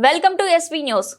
Welcome to SV news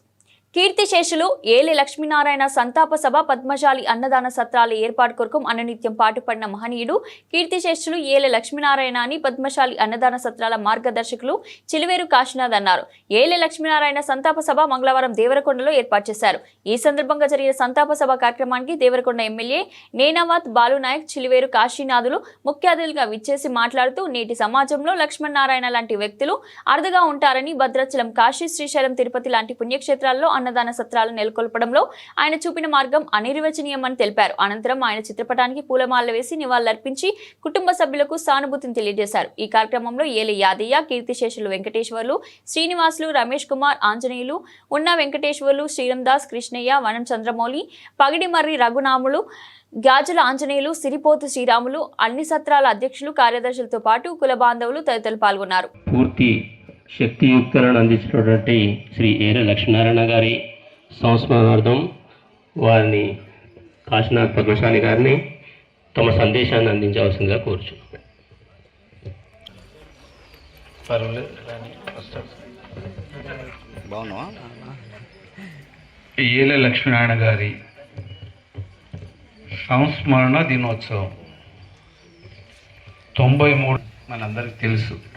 కీర్తిశేషులు ఏలి లక్ష్మీనారాయణ సంతాప సభ పద్మశాలి అన్నదాన సత్రాల ఏర్పాటు కొరకు అననిత్యం పాటుపడిన మహనీయుడు కీర్తిశేషులు ఏలి లక్ష్మీనారాయణ అని పద్మశాలి అన్నదాన సత్రాల మార్గదర్శకులు చిలువేరు కాశీనాథ్ అన్నారు. ఏలి లక్ష్మీనారాయణ సంతాప సభ మంగళవారం దేవరకొండలో ఏర్పాటు చేశారు. ఈ సందర్భంగా జరిగిన సంతాప సభ కార్యక్రమానికి దేవరకొండ ఎమ్మెల్యే నేనావాత్ బాలునాయక్ చిలువేరు కాశీనాథులు ముఖ్య అతిథులుగా విచ్చేసి మాట్లాడుతూ నేటి సమాజంలో లక్ష్మీనారాయణ లాంటి వ్యక్తులు అరుదుగా ఉంటారని భద్రాచలం కాశీ శ్రీశైలం తిరుపతి లాంటి పుణ్యక్షేత్రాల్లో అన్నదాన సత్రాలు నెలకొల్పడంలో ఆయన చూపిన మార్గం అనిర్వచనీయమని తెలిపారు. అనంతరం ఆయన చిత్రపటానికి పూలమాల వేసి నివాళులర్పించి కుటుంబ సభ్యులకు సానుభూతిని తెలియజేశారు. ఈ కార్యక్రమంలో ఏలి యాదయ్య కీర్తిశేషులు వెంకటేశ్వర్లు శ్రీనివాసులు రమేష్ కుమార్ ఆంజనేయులు ఉన్న వెంకటేశ్వర్లు శ్రీరందాస్ కృష్ణయ్య వనం చంద్రమౌళి పగిడిమర్రి రఘునాములు గాజుల ఆంజనేయులు సిరిపోతు శ్రీరాములు అన్ని సత్రాల అధ్యక్షులు కార్యదర్శులతో పాటు కుల బాంధవులు తదితరులు పాల్గొన్నారు. పూర్తి శక్తియుక్తులను అందించినటువంటి శ్రీ ఏర లక్ష్మీనారాయణ గారి సంస్మరణార్థం వారిని కాశీనాథ్ పద్మశాలి గారిని తమ సందేశాన్ని అందించవలసిందిగా బాగున్నావా? ఏల లక్ష్మీనారాయణ గారి సంస్మరణ దినోత్సవం. తొంభై మూడు మనందరికి తెలుసు.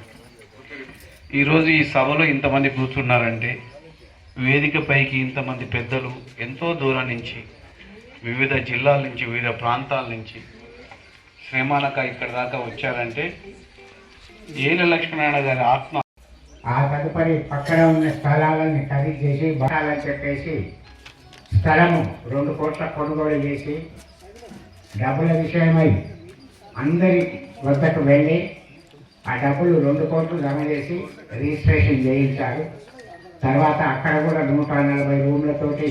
ఈరోజు ఈ సభలో ఇంతమంది కూర్చున్నారంటే వేదిక పైకి ఇంతమంది పెద్దలు ఎంతో దూరం నుంచి వివిధ జిల్లాల నుంచి వివిధ ప్రాంతాల నుంచి శ్రీమానక ఇక్కడ దాకా వచ్చారంటే ఏల లక్ష్మీనారాయణ గారి ఆత్మ ఆ తదుపరి పక్కన ఉన్న స్థలాలని ఖరీదు చేసి బాగా చెప్పేసి స్థలము రెండు కోట్ల కొనుగోలు చేసి డబ్బుల విషయమై అందరి వద్దకు వెళ్ళి ఆ డబ్బులు రెండు కోట్లు జమ చేసి రిజిస్ట్రేషన్ చేయించారు. తర్వాత అక్కడ కూడా నూట నలభై రూమ్లతోటి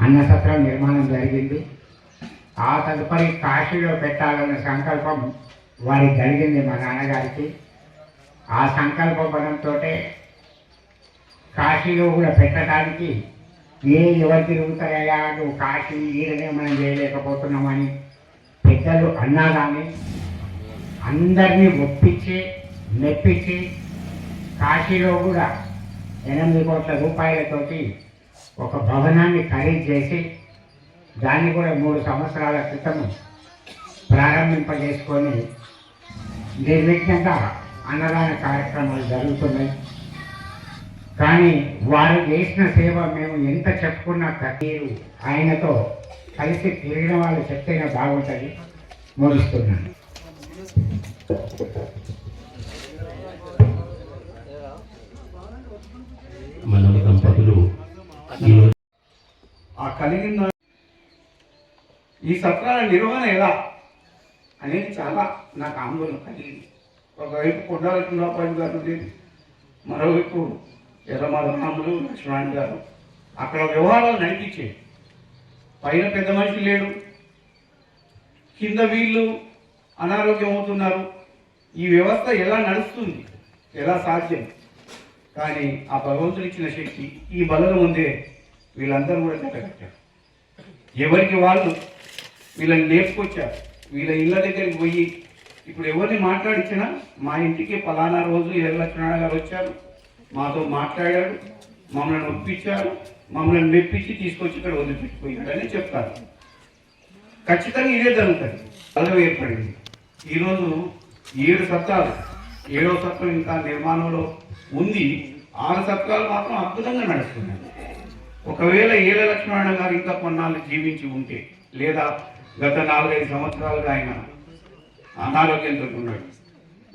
అన్నసత్రం నిర్మాణం జరిగింది. ఆ తదుపరి కాశీలో పెట్టాలన్న సంకల్పం వారికి జరిగింది మా నాన్నగారికి. ఆ సంకల్ప బలంతో కాశీలో కూడా పెట్టడానికి ఏ ఎవరు తిరుగుతాయా నువ్వు కాశీ ఈడనే మనం చేయలేకపోతున్నామని పెద్దలు అన్నా కానీ అందరినీ ఒప్పించి మెప్పించి కాశీలో కూడా ఎనిమిది కోట్ల రూపాయలతోటి ఒక భవనాన్ని ఖరీదు చేసి దాన్ని కూడా మూడు సంవత్సరాల క్రితం ప్రారంభింపజేసుకొని నిర్విఘ్నంగా అన్నదాన కార్యక్రమాలు జరుగుతున్నాయి. కానీ వారు చేసిన సేవ మేము ఎంత చెప్పుకున్నా మీరు ఆయనతో కలిసి తిరిగిన వాళ్ళు చెప్తేనే బాగుంటుంది. ముగిస్తున్నాను మన దంపతులు ఆ కలిగిన ఈ సత్రాల నిర్వహణ ఎలా అనేది చాలా నాకు ఆందోళన కలిగింది. ఒకవైపు కొండాలకుండాపాటి గారు ఉండేది మరోవైపు ఎర్రమాధవరాములు లక్ష్మణ్ గారు. అక్కడ వ్యవహారాలు నడిపించేది పైన పెద్ద మనిషి లేడు. కింద వీళ్ళు అనారోగ్యం అవుతున్నారు. ఈ వ్యవస్థ ఎలా నడుస్తుంది? ఎలా సాధ్యం? కానీ ఆ భగవంతుడు ఇచ్చిన శక్తి ఈ బలం ఉందే వీళ్ళందరూ కూడా జతకట్టారు ఎవరికి వాళ్ళు వీళ్ళని లేపుకొచ్చారు? వీళ్ళ ఇళ్ళ దగ్గరికి పోయి ఇప్పుడు ఎవరిని మాట్లాడించినా మా ఇంటికి పలానా రోజు ఎర్ర లక్ష్మణ గారు వచ్చారు. మాతో మాట్లాడారు మమ్మల్ని ఒప్పించారు మమ్మల్ని మెప్పించి తీసుకొచ్చి ఇక్కడ వదిలిపెట్టిపోయాడని చెప్తారు. ఖచ్చితంగా ఇదే జరుగుతుంది. బలం ఏర్పడింది. ఈరోజు ఏడు సత్రాలు ఏడో సత్రం ఇంకా నిర్మాణంలో ఉంది. ఆరు సత్రాలు మాత్రం అద్భుతంగా నడుస్తున్నాయి. ఒకవేళ ఏల లక్ష్మణ గారు ఇంకా కొన్నాళ్ళు జీవించి ఉంటే లేదా గత నాలుగైదు సంవత్సరాలుగా ఆయన అనారోగ్యంతో ఉన్నాడు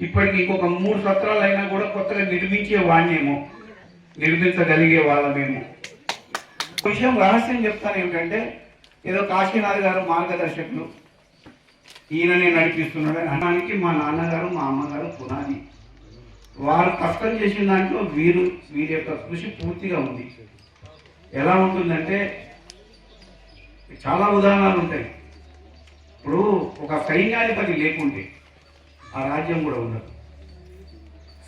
ఇప్పటికి ఇంకొక మూడు సత్రాలు అయినా కూడా కొత్తగా నిర్మించే వాణ్యేమో నిర్మించగలిగే వాళ్ళమేమో. విషయం రహస్యం చెప్తాను ఏమిటంటే ఏదో కాశీనాథ్ గారు మార్గదర్శకులు ఈయననే నడిపిస్తున్నాడు. అని అనడానికి మా నాన్నగారు మా అమ్మగారు పునాది. వారు కష్టం చేసిన దాంట్లో వీరు వీరి యొక్క కృషి పూర్తిగా ఉంది. ఎలా ఉంటుందంటే చాలా ఉదాహరణలు ఉంటాయి. ఇప్పుడు ఒక సైన్యాధిపతి లేకుంటే ఆ రాజ్యం కూడా ఉండదు.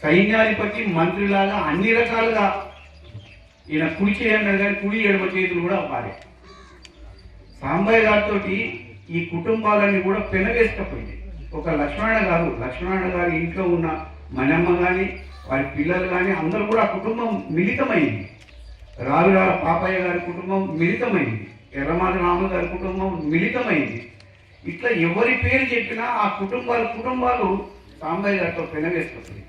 సైన్యాధిపతి మంత్రిలాగా అన్ని రకాలుగా ఈయన కుడి చేయండి కానీ కుడి ఎడమ చేతులు కూడా వారే సాంబయ్య గారితో ఈ కుటుంబాలన్నీ కూడా పెనవేసుకపోయింది. ఒక లక్ష్మణ గారు లక్ష్మణ గారి ఇంట్లో ఉన్న మనమ్మ కానీ వారి పిల్లలు కానీ అందరూ కూడా ఆ కుటుంబం మిళితమైంది. రావిరాల పాపయ్య గారి కుటుంబం మిళితమైంది. ఎర్రమాది రాములు గారి కుటుంబం మిళితమైంది. ఇట్లా ఎవరి పేరు చెప్పినా ఆ కుటుంబాలు కుటుంబాలు సాంబయ్య గారితో పెనవేసుకుంటుంది